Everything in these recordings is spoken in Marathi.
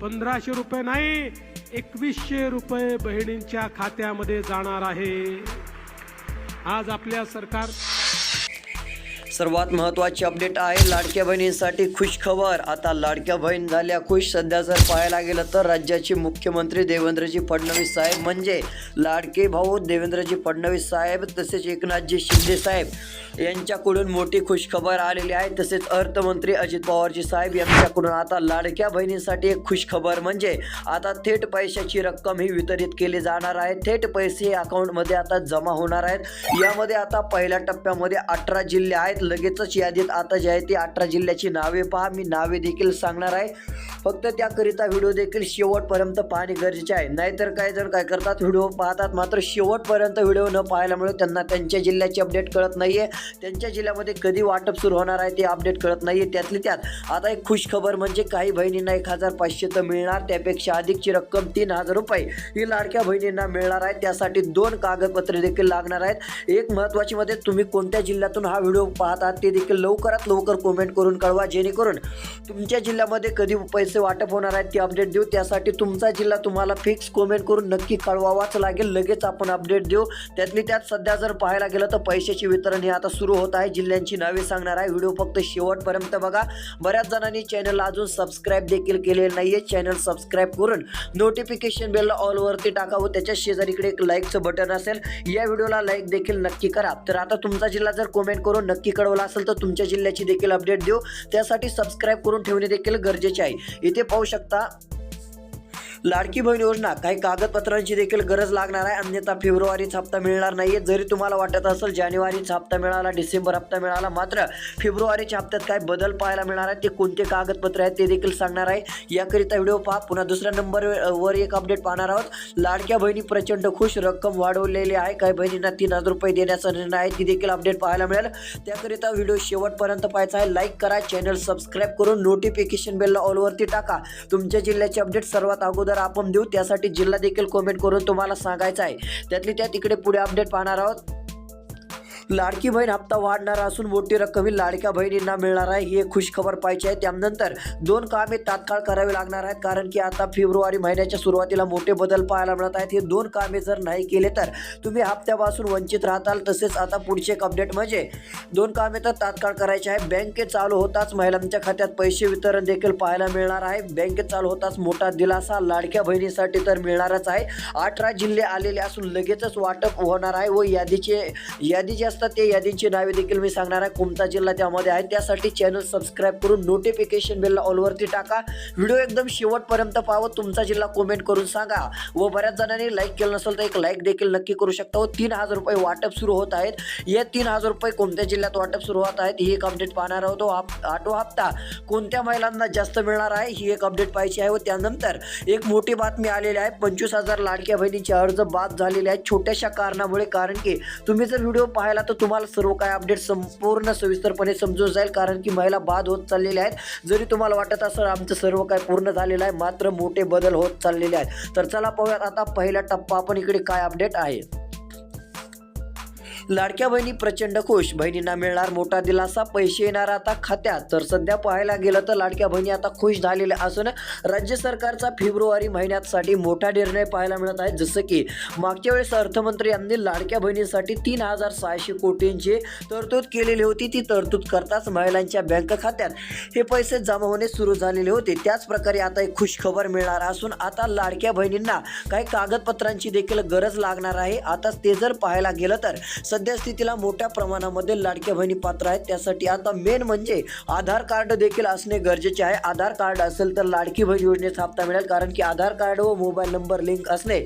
पंधराशे रुपये नाही एकवीसशे रुपये बहिणींच्या खात्यामध्ये जाणार आहे. आज आपल्या सरकार सर्वात महत्त्वाची अपडेट आहे लाडक्या बहिणींसाठी खुश खबर. आता लाडक्या बहीण झाल्या खुश. सध्या जर पाहायला गेलं तर राज्याचे मुख्यमंत्री देवेंद्रजी फडणवीस साहेब म्हणजे लाडके भाऊ देवेंद्रजी फडणवीस साहेब तसेच एकनाथजी शिंदे साहेब यांच्याकडून मोठी खुशखबर आलेली आहे. तसेच अर्थमंत्री अजित पवारजी साहेब यांच्याकडून आता लाडक्या बहिणींसाठी एक खुशखबर म्हणजे आता थेट पैशाची रक्कम ही वितरित केली जाणार आहे. थेट पैसे अकाउंटमध्ये आता जमा होणार आहेत. यामध्ये आता पहिल्या टप्प्यामध्ये अठरा जिल्हे आहेत. लगेचच यादीत आता जे आहे ती अठरा जिल्ह्याची नावे पहा. मी नावे देखील सांगणार आहे. फक्त त्याकरिता व्हिडिओ देखील शेवटपर्यंत पाहणे गरजेचे आहे. नाहीतर काही जण काय करतात? व्हिडिओ पाहतात. मात्र शेवटपर्यंत व्हिडिओ न पाहिल्यामुळे त्यांना त्यांच्या जिल्ह्याची अपडेट कळत नाही आहे त्यांच्या जिल्ह्यामध्ये कधी वाटप सुरू होणार आहे ते अपडेट कळत नाही आहे त्यातली त्यात आता एक खुश खबर म्हणजे काही बहिणींना एक हजार पाचशे तर मिळणार. त्यापेक्षा अधिकची रक्कम तीन हजार रुपये ही लाडक्या बहिणींना मिळणार आहे. त्यासाठी दोन कागदपत्रे देखील लागणार आहेत. एक महत्त्वाची मध्ये तुम्ही कोणत्या जिल्ह्यातून हा व्हिडिओ पाहत आहात ते देखील लवकरात लवकर कमेंट करून कळवा. जेणेकरून तुमच्या जिल्ह्यामध्ये कधी पैसे वाटप होणार आहेत ते अपडेट देऊ. त्यासाठी तुमचा जिल्हा तुम्हाला फिक्स कमेंट करून नक्की कळवावाच लागेल. लगेच आपण अपडेट देऊ. त्यातली त्यात सध्या जर पाहायला गेलं तर पैशाचे वितरण हे आता सुरू होत आहे. जिल्ह्यांची नावे सांगणार आहे. व्हिडिओ फक्त शेवटपर्यंत बघा. बऱ्याच जणांनी चॅनल अजून सबस्क्राईब देखील केलेलं आहे चॅनल सबस्क्राईब करून नोटिफिकेशन बेलला ऑलवरती टाका व त्याच्या शेजारीकडे एक लाईकचं बटन असेल. या व्हिडिओला लाईक देखील नक्की करा. तर आता तुमचा जिल्हा जर कमेंट करून नक्की कळवला असेल तर तुमच्या जिल्ह्याची देखील अपडेट देऊ. त्यासाठी सबस्क्राईब करून ठेवणे देखील गरजेचे आहे. इथे पाहू शकता लाडकी बहीण योजना. काही कागदपत्रांची देखील गरज लागणार आहे. अन्यथा फेब्रुवारीच हप्ता मिळणार नाहीये. जरी तुम्हाला वाटत असेल जानेवारीचा हप्ता मिळाला डिसेंबर हप्ता मिळाला मात्र फेब्रुवारीच्या हप्त्यात काय बदल पाहायला मिळणार आहे? ते कोणते कागदपत्र आहेत ते देखील सांगणार आहे. याकरिता व्हिडिओ पहा. पुन्हा दुसऱ्या नंबर वर एक अपडेट पाहणार आहोत. लाडक्या बहिणी प्रचंड खुश. रक्कम वाढवलेली आहे. काही बहिणींना तीन हजार रुपये देण्याचा निर्णय आहे. ती देखील अपडेट पाहायला मिळेल. त्याकरिता व्हिडिओ शेवटपर्यंत पाहायचा आहे. लाईक करा. चॅनल सबस्क्राईब करून नोटिफिकेशन बेलला ऑलवरती टाका. तुमच्या जिल्ह्याचे अपडेट सर्वात अगोदर आपण देऊ त्यासाठी जिल्हा देखील कमेंट करून तुम्हाला सांगायचं आहे. त्यातली त्या तिकडे पुढे अपडेट पाहणार आहोत. लाडकी बहीण हप्ता वाढणार असून मोठी रक्कम ही लाडक्या बहिणींना मिळणार आहे ही एक खुश खबर पाहिजे आहे. त्यानंतर दोन कामे तात्काळ करावी लागणार आहेत कारण की आता फेब्रुवारी महिन्याच्या सुरुवातीला मोठे बदल पाहायला मिळत आहेत. हे दोन कामे जर नाही केले तर तुम्ही हप्त्यापासून वंचित राहताल तसेच आता पुढचे एक अपडेट म्हणजे दोन कामे तर तात्काळ करायचे आहे. बँकेत चालू होताच महिलांच्या खात्यात पैसे वितरण देखील पाहायला मिळणार आहे. बँकेत चालू होताच मोठा दिलासा लाडक्या बहिणीसाठी तर मिळणारच आहे. अठरा जिल्हे आलेले असून लगेचच वाटप होणार आहे व यादीचे यादी जी असतात ते यादींची नावे देखील मी सांगणार आहे. कोणता जिल्हा त्यामध्ये आहे त्यासाठी चॅनल सबस्क्राईब करून नोटिफिकेशन बेलला ऑलवरती टाका. व्हिडिओ एकदम शेवटपर्यंत पाहावं तुमचा जिल्हा कमेंट करून सांगा. व बऱ्याच जणांनी लाईक केलं नसेल तर एक लाईक देखील नक्की करू शकता व तीन हजार रुपये वाटप सुरू होत आहेत. या तीन हजार रुपये कोणत्या जिल्ह्यात वाटप सुरू होत आहेत ही एक अपडेट पाहणार आहोत. व आठवा हप्ता कोणत्या महिलांना जास्त मिळणार आहे ही एक अपडेट पाहिजे आहे व त्यानंतर एक मोठी बातमी आलेली आहे. पंचवीस हजार लाडक्या बहिणीचे अर्ज बाद झालेले आहेत. छोट्याशा कारणामुळे कारण की तुम्ही जर व्हिडिओ पाहिला तर तुम्हाला सर्व काय अपडेट संपूर्ण सविस्तरपणे समजून जाईल कारण की महिला बाद होत चाललेल्या आहेत. जरी तुम्हाला वाटत असेल आमचं सर्व काय पूर्ण झालेलं आहे मात्र मोठे बदल होत चाललेले आहेत. तर चला पाहूयात आता पहिला टप्पा आपण इकडे काय अपडेट आहे. लाडक्या बहिणी प्रचंड खुश. बहिणींना मिळणार मोठा दिलासा पैसे येणार आता खात्यात. तर सध्या पाहायला गेलं तर लाडक्या बहिणी आता खुश झालेल्या असून राज्य सरकारचा फेब्रुवारी महिन्यासाठी मोठा निर्णय पाहायला मिळत आहे. जसं की मागच्या वेळेस अर्थमंत्री यांनी लाडक्या बहिणींसाठी तीन हजार सहाशे कोटींची तरतूद केलेली होती. ती तरतूद करताच महिलांच्या बँक खात्यात हे पैसे जमा होणे सुरू झालेले होते. त्याचप्रकारे आता एक खुश खबर मिळणार असून आता लाडक्या बहिणींना काही कागदपत्रांची देखील गरज लागणार आहे. आता ते जर पाहायला गेलं तर सद्यस्थितीला मोठ्या प्रमाणामध्ये लाडक्या बहिणी पात्र आहेत. त्यासाठी आता मेन म्हणजे आधार कार्ड देखील असणे गरजेचे आहे. आधार कार्ड असेल तर लाडकी बहीण योजनेचा हप्ता मिळेल कारण की आधार कार्ड व मोबाईल नंबर लिंक असणे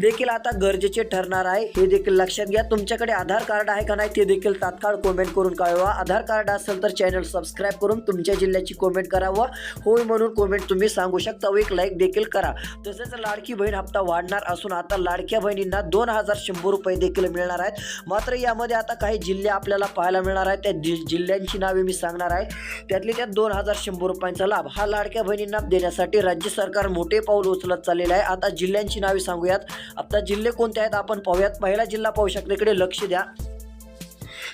देखील आता गरजेचे ठरणार आहे. हे देखील लक्षात घ्या. तुमच्याकडे आधार कार्ड आहे का नाही ते देखील तात्काळ कमेंट करून कळवा. आधार कार्ड असेल तर चॅनल सबस्क्राईब करून तुमच्या जिल्ह्याची कमेंट करावं. होय म्हणून कमेंट तुम्ही सांगू शकता व एक लाईक देखील करा. तसेच लाडकी बहीण हप्ता वाढणार असून आता लाडक्या बहिणींना दोन हजार शंभर रुपये देखील मिळणार आहेत. मात्र यामध्ये आता काही जिल्हे आपल्याला पाहायला मिळणार आहेत. त्या जि जिल्ह्यांची नावे मी सांगणार आहे. त्यातली त्यात दोन हजार शंभर रुपयांचा लाभ हा लाडक्या बहिणींना देण्यासाठी राज्य सरकार मोठे पाऊल उचलत चाललेलं आहे. आता जिल्ह्यांची नावे सांगूयात. आता जिल्हे कोणते आहेत? आपण पाहूयात. पहिला जिल्हा पाहू शकता. इकडे लक्ष द्या.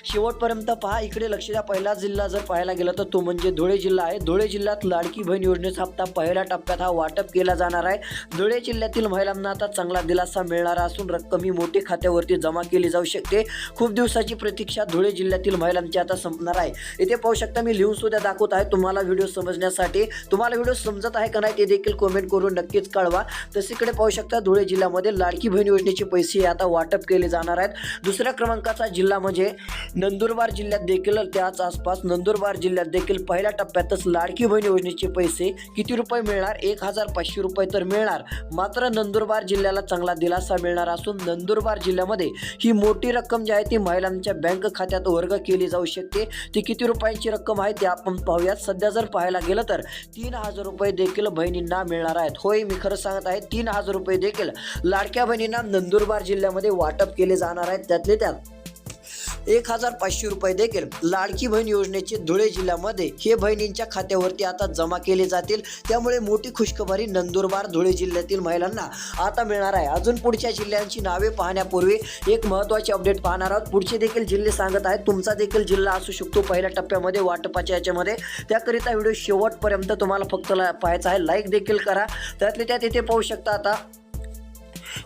शेवटपर्यंत पहा इकडे लक्ष द्या. पहिला जिल्हा जर पाहायला गेला तर तो म्हणजे धुळे जिल्हा आहे. धुळे जिल्ह्यात लाडकी बहीण योजनेचा हप्ता पहिल्या टप्प्यात हा वाटप केला जाणार आहे. धुळे जिल्ह्यातील महिलांना आता चांगला दिलासा मिळणार असून रक्कम ही मोठी खात्यावरती जमा केली जाऊ शकते. खूप दिवसाची प्रतीक्षा धुळे जिल्ह्यातील महिलांची आता संपणार आहे. इथे पाहू शकता मी लिहून सुद्धा दाखवत आहे तुम्हाला व्हिडिओ समजण्यासाठी. तुम्हाला व्हिडिओ समजत आहे का नाही ते देखील कमेंट करून नक्कीच कळवा. तसेकडे पाहू शकता धुळे जिल्ह्यामध्ये लाडकी बहीण योजनेचे पैसे आता वाटप केले जाणार आहेत. दुसऱ्या क्रमांकाचा जिल्हा म्हणजे नंदुरबार जिल्ह्यात देखील त्याच आसपास नंदुरबार जिल्ह्यात देखील पहिल्या टप्प्यातच लाडकी बहीण योजनेचे पैसे किती रुपये मिळणार? एक हजार पाचशे रुपये तर मिळणार. मात्र नंदुरबार जिल्ह्याला चांगला दिलासा मिळणार असून नंदुरबार जिल्ह्यामध्ये ही मोठी रक्कम जी आहे ती महिलांच्या बँक खात्यात वर्ग केली जाऊ शकते. ती किती रुपयांची रक्कम आहे ते आपण पाहूयात. सध्या जर पाहायला गेलं तर तीन हजार रुपये देखील बहिणींना मिळणार आहेत. होय मी खरं सांगत आहे तीन हजार रुपये देखील लाडक्या बहिणींना नंदुरबार जिल्ह्यामध्ये वाटप केले जाणार आहेत त्यातले त्यात एक हजार पाचशे रुपये देखील लाडकी बहीण योजनेचे धुळे जिल्ह्यामध्ये हे बहिणींच्या खात्यावरती आता जमा केले जातील. त्यामुळे मोठी खुशखबरी नंदुरबार धुळे जिल्ह्यातील महिलांना आता मिळणार आहे. अजून पुढच्या जिल्ह्यांची नावे पाहण्यापूर्वी एक महत्त्वाची अपडेट पाहणार आहोत. पुढचे देखील जिल्हे सांगत आहेत. तुमचा देखील जिल्हा असू शकतो पहिल्या टप्प्यामध्ये वाटपाच्या याच्यामध्ये. त्याकरिता व्हिडिओ शेवटपर्यंत तुम्हाला फक्त ला- पाहायचा आहे. लाईक देखील करा. त्यातले त्यात इथे पाहू शकता आता.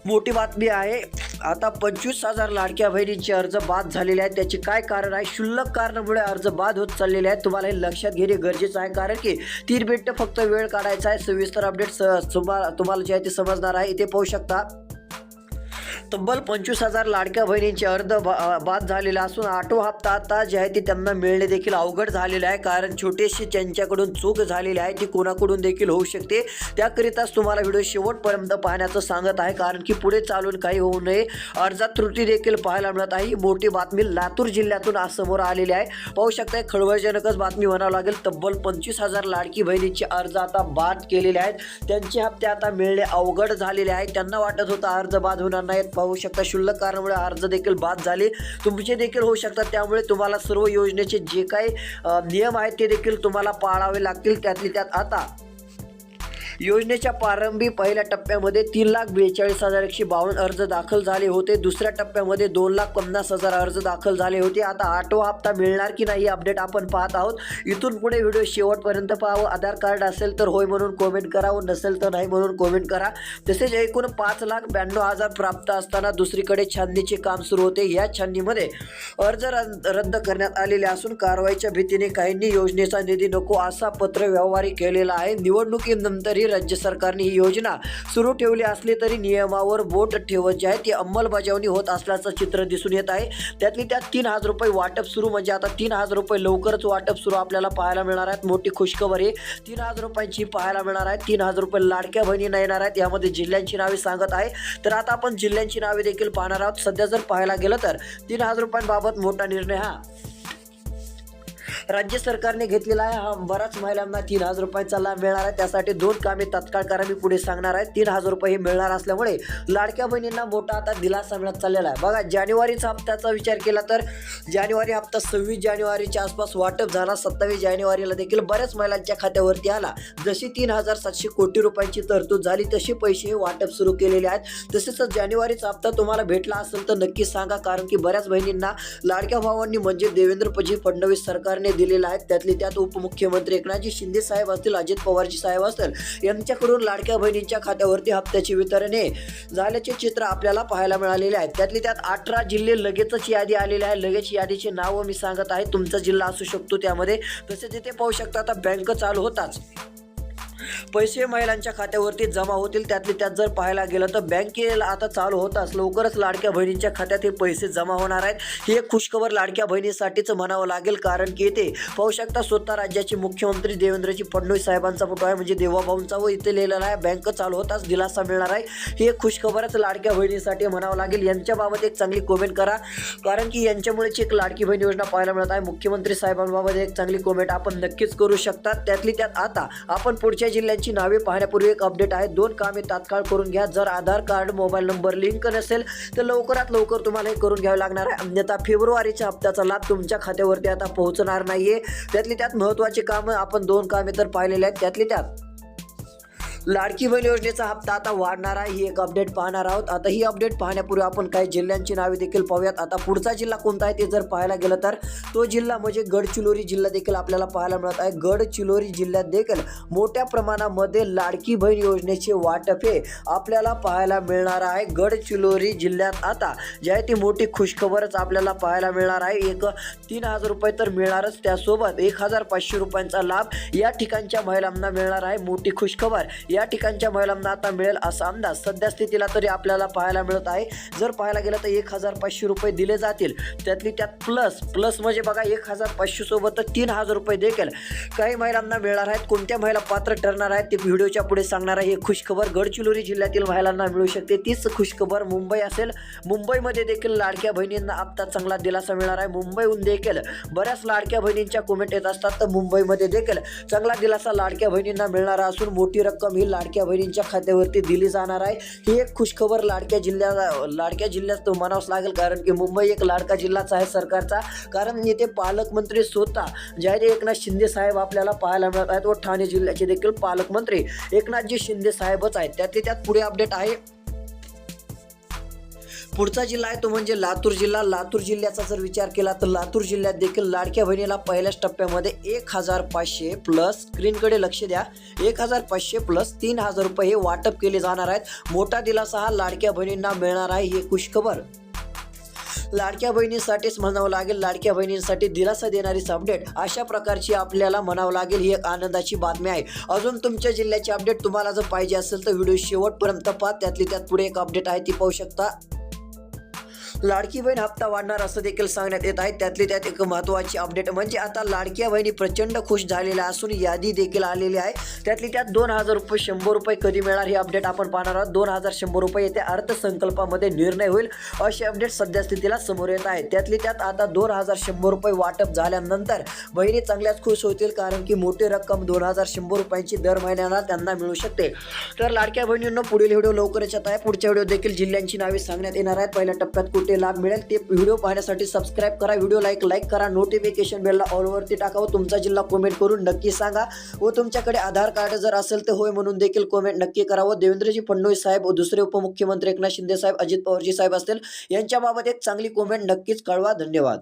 मोठी बातमी आहे. आता पंचवीस हजार लाडक्या बहिणींचे अर्ज बाद झालेले आहेत. त्याचे काय कारण आहे? क्षुल्लक कारणामुळे अर्ज बाद होत चाललेले आहेत. तुम्हाला हे लक्षात घेणे गरजेचं आहे. कारण की तीन मिनिटं फक्त वेळ काढायचा आहे. सविस्तर अपडेट स तुम्हाला तुम्हाला जे आहे ते समजणार आहे. इथे पाहू शकता तब्बल पंचवीस हजार लाडक्या बहिणींचे अर्ज बा- बाद झालेला असून आठवा हप्ता आता जे आहे ते त्यांना मिळणे देखील अवघड झालेलं आहे. कारण छोटीशी त्यांच्याकडून चूक झालेली आहे ती कोणाकडून देखील होऊ शकते? त्याकरिताच तुम्हाला व्हिडिओ शेवटपर्यंत पाहण्याचं सांगत आहे. कारण की पुढे चालून काही होऊ नये. अर्जात त्रुटी देखील पाहायला मिळत आहे. ही मोठी बातमी लातूर जिल्ह्यातून आज समोर आलेली आहे. पाहू शकता खळबळजनकच बातमी म्हणावं लागेल. तब्बल पंचवीस हजार लाडकी बहिणींचे अर्ज आता बाद केलेले आहेत. त्यांचे हप्ते आता मिळणे अवघड झालेले आहेत त्यांना वाटत होतं अर्ज बाद होणार नाहीत होऊ शकता. शुल्लक कारणामुळे अर्ज देखील बाद झाले. तुमचे देखील होऊ शकतात. त्यामुळे तुम्हाला सर्व योजनेचे जे काही नियम आहेत ते देखील तुम्हाला पाळावे लागतील. त्यातली त्यात आता योजनेच्या प्रारंभी पहिल्या टप्प्यामध्ये तीन लाख बेचाळीस हजार एकशे बावन्न अर्ज दाखल झाले होते. दुसऱ्या टप्प्यामध्ये दोन लाख पन्नास हजार अर्ज दाखल झाले होते. आता आठवा हप्ता मिळणार की नाही अपडेट आपण पाहत आहोत. इथून पुढे व्हिडिओ शेवटपर्यंत पाहावं. आधार कार्ड असेल तर होय म्हणून कॉमेंट करा. व नसेल तर नाही म्हणून कॉमेंट करा. तसेच एकूण पाच लाख ब्याण्णव हजार प्राप्त असताना दुसरीकडे छाननीचे काम सुरू होते. या छाननीमध्ये अर्ज रद्द रद्द करण्यात आलेले असून कारवाईच्या भीतीने काहींनी योजनेचा निधी नको असा पत्र व्यवहारी केलेला आहे. निवडणुकीनंतरही राज्य सरकारने ही योजना सुरू ठेवली असली तरी नियमावर बोट ठेवत जे आहे ती अंमलबजावणी होत असल्याचं चित्र दिसून येत आहे. त्यातली त्यात तीन हजार रुपये वाटप सुरू म्हणजे आता तीन हजार रुपये लवकरच वाटप सुरू आपल्याला पाहायला मिळणार आहेत. मोठी खुशखबर. आहे तीन हजार रुपयांची पाहायला मिळणार आहे तीन हजार रुपये लाडक्या बहिणींना येणार आहेत. यामध्ये जिल्ह्यांची नावे सांगत आहे. तर आता आपण जिल्ह्यांची नावे देखील पाहणार आहोत. सध्या जर पाहायला गेलं तर तीन हजार रुपयांबाबत मोठा निर्णय हा राज्य सरकारने घेतलेला आहे. हा बऱ्याच महिलांना तीन हजार रुपयाचा लाभ मिळणार आहे. त्यासाठी दोन कामे तत्काळ करा मी पुढे सांगणार आहे. तीन हजार रुपये हे मिळणार असल्यामुळे लाडक्या बहिणींना मोठा आता दिलासा मिळत चाललेला आहे. बघा जानेवारीचा हप्त्याचा विचार केला तर जानेवारी हप्ता सव्वीस जानेवारीच्या आसपास वाटप झाला. सत्तावीस जानेवारीला देखील बऱ्याच महिलांच्या खात्यावरती आला. जशी तीन हजार सातशे कोटी रुपयांची तरतूद झाली तशी पैसे हे वाटप सुरू केलेले आहेत. तसेच जानेवारीचा हप्ता तुम्हाला भेटला असेल तर नक्की सांगा कारण की बऱ्याच बहिणींना लाडक्या भावांनी म्हणजे देवेंद्रजी फडणवीस सरकारने दिलेला आहेत त्यातले त्यात उपमुख्यमंत्री एकनाथजी शिंदे साहेब असतील अजित पवारजी साहेब असतील यांच्याकडून लाडक्या बहिणींच्या खात्यावरती हप्त्याचे वितरण हे झाल्याचे चित्र आपल्याला पाहायला मिळालेले आहेत त्यातले त्यात अठरा जिल्हे लगेचच यादी आलेली आहे. लगेच यादीचे नावं मी सांगत आहे. तुमचा जिल्हा असू शकतो त्यामध्ये. तसेच इथे पाहू शकता आता बँक चालू होताच. पैसे महिलांच्या खात्यावरती जमा होतील त्यातले त्यात जर पाहायला गेलं तर बँकेला आता चालू होताच. लवकरच लाडक्या बहिणींच्या खात्यात हे पैसे जमा होणार आहेत. ही एक खुशखबर लाडक्या बहिणीसाठीच म्हणावं लागेल कारण की इथे पाहू शकता स्वतः राज्याचे मुख्यमंत्री देवेंद्रजी फडणवीस साहेबांचा फोटो आहे. म्हणजे देवाभाऊंचा व इथे लिहिलेला आहे. बँक चालू होताच दिलासा मिळणार आहे. ही एक खुशखबरच लाडक्या बहिणीसाठी म्हणावं लागेल. यांच्याबाबत एक चांगली कमेंट करा. कारण की यांच्यामुळेच एक लाडकी बहीण योजना पाहायला मिळत आहे. मुख्यमंत्री साहेबांबाबत एक चांगली कमेंट आपण नक्कीच करू शकतात. त्यातली त्यात आता आपण पुढच्या जिल्ह्यांची नावे पाहण्यापूर्वी एक अपडेट आहे. दोन कामे तात्काळ करून घ्या. जर Aadhaar card mobile number link नसेल तर लवकरात लवकर तुम्हाला हे करून घ्यावं लागणार आहे. अन्यथा फेब्रुवारीच्या हप्त्याचा लाभ तुमच्या खात्यावरती आता पोहोचणार नाहीये. त्यातली त्यात महत्त्वाची कामं आपण दोन कामे तर पाहिलेली आहेत. त्यातली त्यात लाडकी बहीण योजनेचा हप्ता आता वाढणार आहे ही एक अपडेट पाहणार आहोत. आता ही अपडेट पाहण्यापूर्वी आपण काही जिल्ह्यांची नावे देखील पाहूयात. आता पुढचा जिल्हा कोणता आहे ते जर पाहायला गेलं तर तो जिल्हा म्हणजे गडचिरोली जिल्हा देखील आपल्याला पाहायला मिळत आहे. गडचिरोली जिल्ह्यात देखील मोठ्या प्रमाणामध्ये लाडकी बहीण योजनेचे वाटप हे आपल्याला पाहायला मिळणार आहे. गडचिरोली जिल्ह्यात आता जी आहे ती मोठी खुशखबरच आपल्याला पाहायला मिळणार आहे. एक तीन हजार रुपये तर मिळणारच त्यासोबत एक हजार पाचशे रुपयांचा लाभ या ठिकाणच्या महिलांना मिळणार आहे. मोठी खुशखबर. या ठिकाणच्या महिलांना आता मिळेल असा अंदाज. सध्या स्थितीला तरी आपल्याला पाहायला मिळत आहे. जर पाहायला गेलं तर एक हजार पाचशे रुपये दिले जातील. त्यातली त्यात प्लस प्लस म्हणजे बघा एक हजार पाचशे सोबत तीन हजार रुपये देखील काही महिलांना मिळणार आहेत. कोणत्या महिला पात्र ठरणार आहेत ते व्हिडिओच्या पुढे सांगणार आहे. ही खुशखबर गडचिरोली जिल्ह्यातील महिलांना मिळू शकते. तीच खुशखबर मुंबई असेल. मुंबईमध्ये देखील लाडक्या बहिणींना आत्ता चांगला दिलासा मिळणार आहे. मुंबईहून देखील बऱ्याच लाडक्या बहिणींच्या कोमेंट येत असतात. तर मुंबईमध्ये देखील चांगला दिलासा लाडक्या बहिणींना मिळणार असून मोठी रक्कम ही लाडक्या बहिणींच्या खात्यावरती दिली जाणार आहे. ही एक खुशखबर लाडक्या जिल्ह्याला लाडक्या जिल्ह्यात म्हणावंच लागेल कारण की मुंबई एक लाडका जिल्हाच आहे सरकारचा. कारण येथे पालकमंत्री स्वतः जे एकनाथ शिंदे साहेब आपल्याला पाहायला मिळत आहेत व ठाणे जिल्ह्याचे देखील पालकमंत्री एकनाथजी शिंदे साहेबच आहेत. त्यातले त्यात पुढे अपडेट आहे. पुढचा जिल्हा आहे तो म्हणजे लातूर जिल्हा. लातूर जिल्ह्याचा जर विचार केला तर लातूर जिल्ह्यात देखील लाडक्या बहिणीला पहिल्याच टप्प्यामध्ये एक हजार पाचशे प्लस स्क्रीनकडे लक्ष द्या. एक हजार पाचशे प्लस तीन हजार रुपये हे वाटप केले जाणार आहेत. मोठा दिलासा हा लाडक्या बहिणींना मिळणार आहे ही खुशखबर. लाडक्या बहिणींसाठीच म्हणावं लागेल लाडक्या बहिणींसाठी दिलासा देणारीच अपडेट अशा प्रकारची आपल्याला म्हणावं लागेल ही एक आनंदाची बातमी आहे. अजून तुमच्या जिल्ह्याची अपडेट तुम्हाला जर पाहिजे असेल तर व्हिडिओ शेवटपर्यंत पहा. त्यातली त्यात पुढे एक अपडेट आहे ती पाहू शकता. लाडकी बहीण हप्ता वाढणार असं देखील सांगण्यात येत आहे. त्यातली त्यात एक महत्त्वाची अपडेट म्हणजे आता लाडक्या बहिणी प्रचंड खुश झालेल्या असून यादी देखील आलेली आहे. त्यातली त्यात दोन हजार रुपये शंभर रुपये कधी मिळणार ही अपडेट आपण पाहणार आहोत. दोन हजार शंभर रुपये येत्या अर्थसंकल्पामध्ये निर्णय होईल अशी अपडेट सध्या स्थितीला समोर येत आहे. त्यातली त्यात आता दोन हजार शंभर रुपये वाटप झाल्यानंतर बहिणी चांगल्याच खुश होतील कारण की मोठी रक्कम दोन हजार शंभर रुपयांची दर महिन्याला त्यांना मिळू शकते. तर लाडक्या बहिणींना पुढील व्हिडिओ लवकरच येत आहे. पुढच्या व्हिडिओ देखील जिल्ह्यांची नावे सांगण्यात येणार आहेत. पहिल्या टप्प्यात कुठे लाभ मिळेल. ते व्हिडिओ पाहण्यासाठी सबस्क्राईब करा. व्हिडिओ लाईक लाईक करा. नोटिफिकेशन बेलला ऑलवरती टाका व तुमचा जिल्हा कमेंट करून नक्की सांगा. व तुमच्याकडे आधार कार्ड जर असेल तर होय म्हणून देखील कमेंट नक्की करा व देवेंद्रजी फडणवीस साहेब व दुसरे उपमुख्यमंत्री एकनाथ शिंदे साहेब अजित पवारजी साहेब असतील यांच्याबाबत एक चांगली कमेंट नक्कीच कळवा. धन्यवाद.